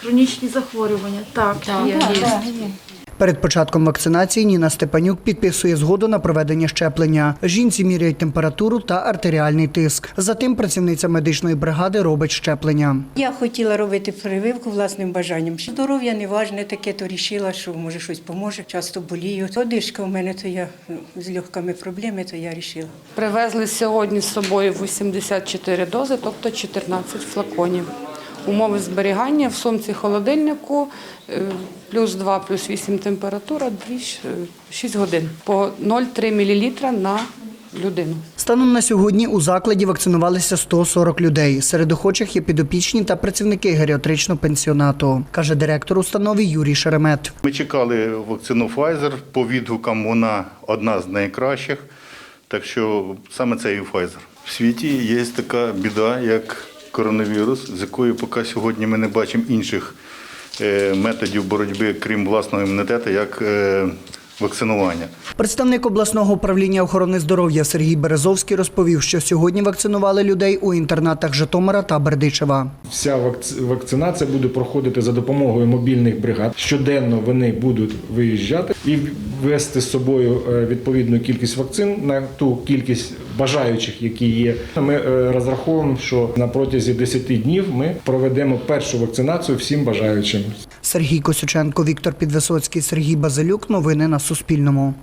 Хронічні захворювання. Так, є. Перед початком вакцинації Ніна Степанюк підписує згоду на проведення щеплення. Жінці міряють температуру та артеріальний тиск. Затим працівниця медичної бригади робить щеплення. Я хотіла робити прививку власним бажанням. Здоров'я не важне таке, то рішила, що може щось поможе. Часто болію. Одишка у мене, то я ну, з легкими проблеми, то я рішила. Привезли сьогодні з собою 84 дози, тобто 14 флаконів. Умови зберігання в сумці холодильнику е, плюс 2, плюс 8 температура, 6 годин. По 0,3 мл на людину. Станом на сьогодні у закладі вакцинувалися 140 людей. Серед охочих є підопічні та працівники геріатричного пенсіонату, каже директор установи Юрій Шеремет. Ми чекали вакцину Pfizer. По відгукам вона одна з найкращих. Так що саме це і Pfizer. В світі є така біда, як коронавірус, з якою поки сьогодні ми не бачимо інших е, методів боротьби, крім власного імунітету, як е, вакцинування. Представник обласного управління охорони здоров'я Сергій Березовський розповів, що сьогодні вакцинували людей у інтернатах Житомира та Бердичева. Вся вакц- вакцинація буде проходити за допомогою мобільних бригад. Щоденно вони будуть виїжджати і вести з собою е, відповідну кількість вакцин на ту кількість бажаючих, які є. Ми е, розраховуємо, що на протязі 10 днів ми проведемо першу вакцинацію всім бажаючим. Сергій Косюченко, Віктор Підвисоцький, Сергій Базилюк. Новини на Суспільному.